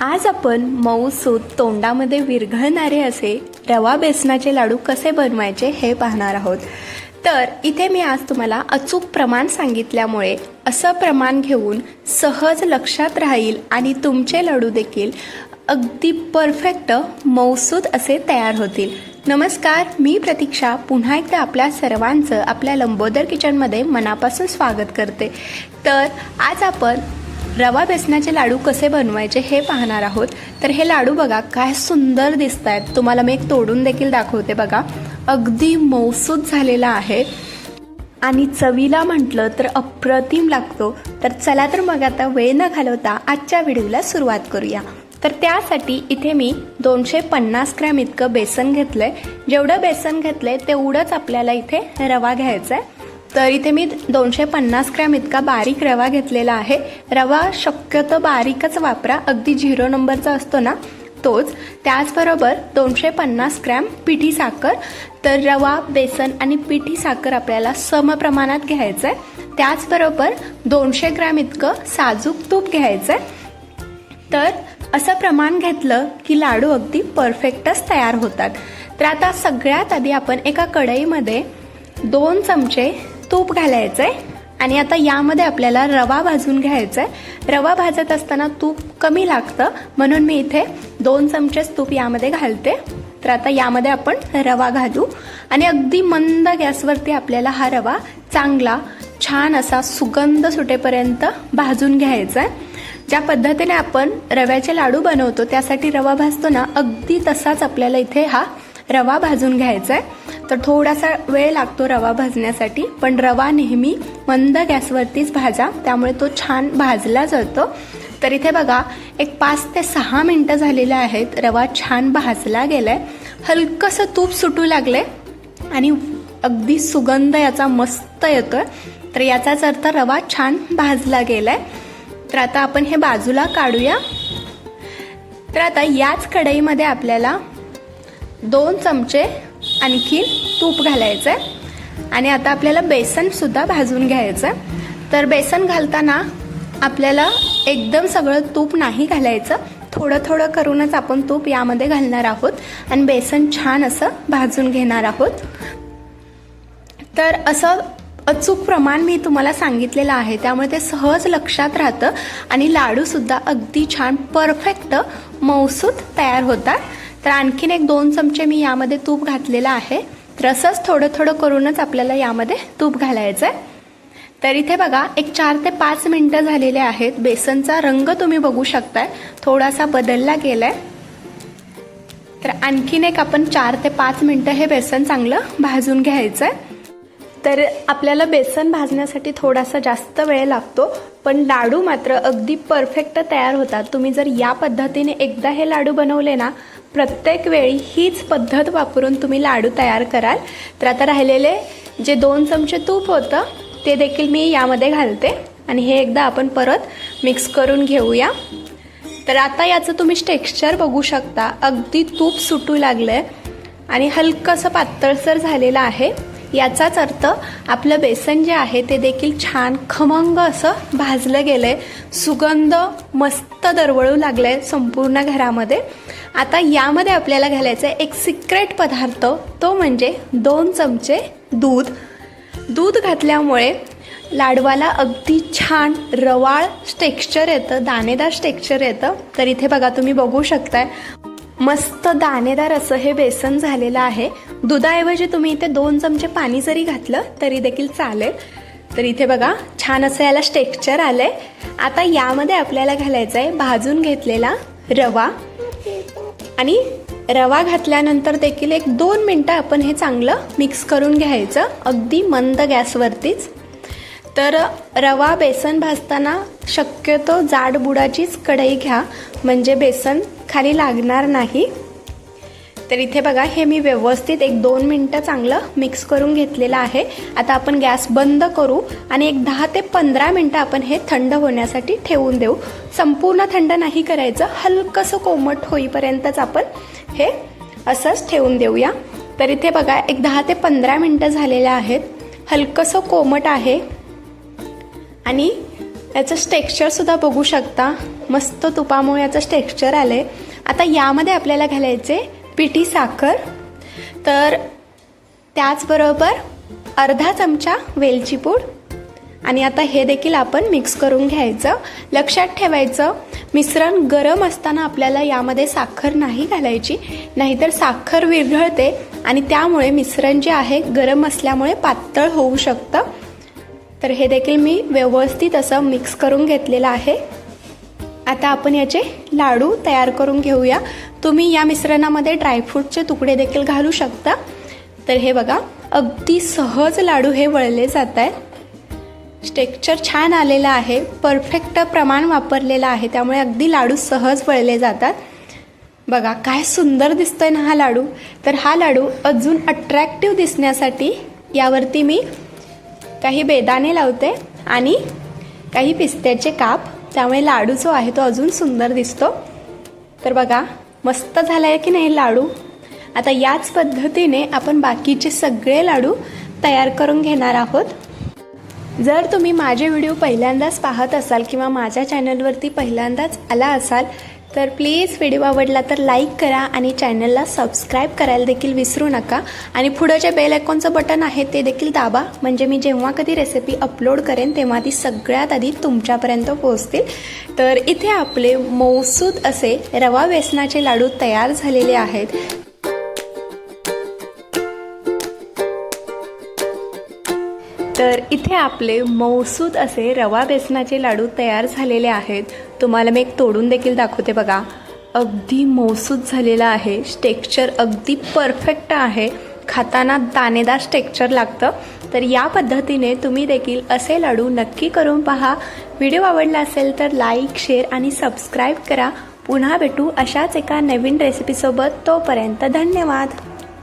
आज आपण मऊसूत तोंडामध्ये विरघळणारे असे रवा बेसनाचे लाडू कसे बनवायचे हे पाहणार आहोत. तर इथे मी आज तुम्हाला अचूक प्रमाण सांगितल्यामुळे असं प्रमाण घेऊन सहज लक्षात राहील आणि तुमचे लाडू देखील अगदी परफेक्ट मौसूद असे तयार होतील. नमस्कार मी प्रतीक्षा. पुन्हा एकदा आपल्या सर्वांचं आपल्या लंबोदर किचनमध्ये मनापासून स्वागत करते. तर आज आपण रवा बेसनाचे लाडू कसे बनवायचे हे पाहणार आहोत. तर हे लाडू बघा काय सुंदर दिसत आहेत तुम्हाला मी एक तोडून देखील दाखवते बघा. अगदी मौसूद झालेला आहे. आणि चवीला म्हटलं तर अप्रतिम लागतो. तर चला तर मग आता वेळ न घालवता आजच्या व्हिडिओला सुरुवात करूया. तर त्यासाठी इथे मी दोनशे पन्नास ग्रॅम इतकं बेसन घेतलंय. जेवढं बेसन घेतलंय तेवढंच आपल्याला इथे रवा घ्यायचा आहे तर इथे मी दोनशे पन्नास ग्रॅम इतका बारीक रवा घेतलेला आहे. रवा शक्यतो बारीकच वापरा. अगदी झिरो नंबरचा असतो ना तोच. त्याचबरोबर दोनशे पन्नास ग्रॅम पिठी साखर. तर रवा बेसन आणि पिठी साखर आपल्याला सम प्रमाणात घ्यायचं आहे त्याचबरोबर दोनशे ग्रॅम इतकं साजूक तूप घ्यायचं आहे तर असं प्रमाण घेतलं की लाडू अगदी परफेक्टच तयार होतात. तर आता सगळ्यात आधी आपण एका कढईमध्ये दोन चमचे तूप घालायचं आहे आणि आता यामध्ये आपल्याला रवा भाजून घ्यायचा आहे रवा भाजत असताना तूप कमी लागतं. म्हणून मी इथे दोन चमचेच तूप यामध्ये घालते. तर आता यामध्ये आपण रवा घालू. आणि अगदी मंद गॅसवरती आपल्याला हा रवा चांगला छान असा सुगंध सुटेपर्यंत भाजून घ्यायचा आहे ज्या पद्धतीने आपण रव्याचे लाडू बनवतो त्यासाठी रवा भाजतो ना अगदी तसाच आपल्याला इथे हा रवा भाजून घ्यायचा आहे तर थोडासा वेळ लागतो रवा भाजण्यासाठी पण रवा नेहमी मंद गॅसवरतीच भाजा त्यामुळे तो छान भाजला जातो. तर इथे बघा एक पाच ते सहा मिनटं झालेले आहेत रवा छान भाजला गेलाय. हलकंसं तूप सुटू लागले आणि अगदी सुगंध याचा मस्त येतोय. तर याचाच अर्थ रवा छान भाजला गेलाय. तर आता आपण हे बाजूला काढूया. तर आता याच कढईमध्ये आपल्याला दोन चमचे आणखी तूप घालायचं आहे आणि आता आपल्याला बेसनसुद्धा भाजून घ्यायचं आहे तर बेसन घालताना आपल्याला एकदम सगळं तूप नाही घालायचं. थोडं थोडं करूनच आपण तूप यामध्ये घालणार आहोत. आणि बेसन छान असं भाजून घेणार आहोत. तर असं अचूक प्रमाण मी तुम्हाला सांगितलेलं आहे. त्यामुळे ते सहज लक्षात राहतं. आणि लाडूसुद्धा अगदी छान परफेक्ट मऊसूत तयार होतात. तर आणखीन एक दोन चमचे मी यामध्ये तूप घातलेलं आहे. तर असंच थोडं थोडं करूनच आपल्याला यामध्ये तूप घालायचं आहे तर इथे बघा एक चार ते पाच मिनटं झालेले आहेत. बेसनचा रंग तुम्ही बघू शकताय. थोडासा बदलला गेलाय. तर आणखीन एक आपण चार ते पाच मिनटं हे बेसन चांगलं भाजून घ्यायचं आहे तर आपल्याला बेसन भाजण्यासाठी थोडासा जास्त वेळ लागतो पण लाडू मात्र अगदी परफेक्ट तयार होतात. तुम्ही जर या पद्धतीने एकदा हे लाडू बनवले ना प्रत्येक वेळी हीच पद्धत वापरून तुम्ही लाडू तयार कराल. तर आता राहिलेले जे दोन चमचे तूप होतं ते देखील मी यामध्ये घालते. आणि हे एकदा आपण परत मिक्स करून घेऊया. तर आता याचं तुम्ही टेक्स्चर बघू शकता. अगदी तूप सुटू लागलं आहे आणि हलकंसं पातळसर झालेलं आहे. याचाच अर्थ आपलं बेसन जे आहे ते देखील छान खमंग असं भाजलं गेलंय. सुगंध मस्त दरवळू लागलाय संपूर्ण घरामध्ये. आता यामध्ये आपल्याला घालायचं आहे एक सिक्रेट पदार्थ तो म्हणजे दोन चमचे दूध. दूध घातल्यामुळे लाडवाला अगदी छान रवाळ टेक्स्चर येतं दाणेदार टेक्स्चर येतं. तर इथे बघा तुम्ही बघू शकताय मस्त दाणेदार असं हे बेसन झालेलं आहे. दुधाऐवजी तुम्ही इथे दोन चमचे पाणी जरी घातलं तरी देखील चालेल. तर इथे बघा छान असं याला टेक्स्चर आलंय. आता यामध्ये आपल्याला घालायचं आहे भाजून घेतलेला रवा. आणि रवा घातल्यानंतर देखील एक दोन मिनटं आपण हे चांगलं मिक्स करून घ्यायचं. अगदी मंद गॅसवरतीच. तर रवा बेसन भाजताना शक्यतो जाड बुडाचीच कढई घ्या. म्हणजे बेसन खाली लागणार नाही. तर इथे बघा हे मी व्यवस्थित एक दोन मिनटं चांगलं मिक्स करून घेतलेलं आहे. आता आपण गॅस बंद करू आणि एक दहा ते पंधरा मिनटं आपण हे थंड होण्यासाठी ठेवून देऊ. संपूर्ण थंड नाही करायचं हलकंसं कोमट होईपर्यंतच आपण हे असंच ठेवून देऊया. तर इथे बघा एक दहा ते पंधरा मिनटं झालेल्या आहेत. हलकंसं कोमट आहे. आणि याचं टेक्स्चरसुद्धा बघू शकता. मस्त तुपामुळे याचं टेक्स्चर आलं आहे आता यामध्ये आपल्याला घालायचे पिठी साखर. तर त्याचबरोबर अर्धा चमचा वेलची पूड. आणि आता हे देखील आपण मिक्स करून घ्यायचं. लक्षात ठेवायचं मिश्रण गरम असताना आपल्याला यामध्ये साखर नाही घालायची. नाहीतर साखर विरघळते आणि त्यामुळे मिश्रण जे आहे गरम असल्यामुळे पातळ होऊ शकतं. तर हे देखील मी व्यवस्थित असं मिक्स करून घेतलेलं आहे. आता आपण याचे लाडू तयार करून घेऊया. तुम्ही या मिश्रणामध्ये ड्रायफ्रूटचे तुकडे देखील घालू शकता. तर हे बघा अगदी सहज लाडू हे वळले जात आहेत टेक्स्चर छान आलेलं आहे परफेक्ट प्रमाण वापरलेलं आहे त्यामुळे अगदी लाडू सहज वळले जातात. बघा काय सुंदर दिसतोय ना हा लाडू. तर हा लाडू अजून अट्रॅक्टिव्ह दिसण्यासाठी यावरती मी काही बेदाणे लावते आणि काही पिस्त्याचे काप. त्यामुळे लाडू जो आहे तो अजून सुंदर दिसतो. तर बघा मस्त झाला आहे की नाही लाडू? आता याच पद्धतीने आपण बाकीचे सगळे लाडू तयार करून घेणार आहोत. जर तुम्ही माझे व्हिडिओ पहिल्यांदाच पाहत असाल किंवा माझ्या चॅनलवरती पहिल्यांदाच आला असाल तर प्लीज व्हिडिओ आवडला तर लाईक करा आणि चॅनलला सबस्क्राईब करायला देखील विसरू नका. आणि पुढं जे बेल आयकॉनचं बटन आहे ते देखील दाबा. म्हणजे मी जेव्हा कधी रेसिपी अपलोड करेन तेव्हा ती सगळ्यात आधी तुमच्यापर्यंत पोहोचतील. तर इथे आपले मौसूद असे रवा बेसनाचे लाडू तयार झालेले आहेत. तर इथे आपले मौसूद असे रवा बेसनाचे लाडू तयार झालेले आहेत. तुम्हाला मी एक तोडून देखील दाखवते बघा. अगदी मौसूद झालेला आहे. टेक्स्चर अगदी परफेक्ट आहे. खाताना दाणेदार टेक्स्चर लागतं. तर या पद्धतीने तुम्ही देखील असे लाडू नक्की करून पहा. व्हिडिओ आवडला असेल तर लाईक शेअर आणि सबस्क्राईब करा. पुन्हा भेटू अशाच एका नवीन रेसिपीसोबत तोपर्यंत धन्यवाद.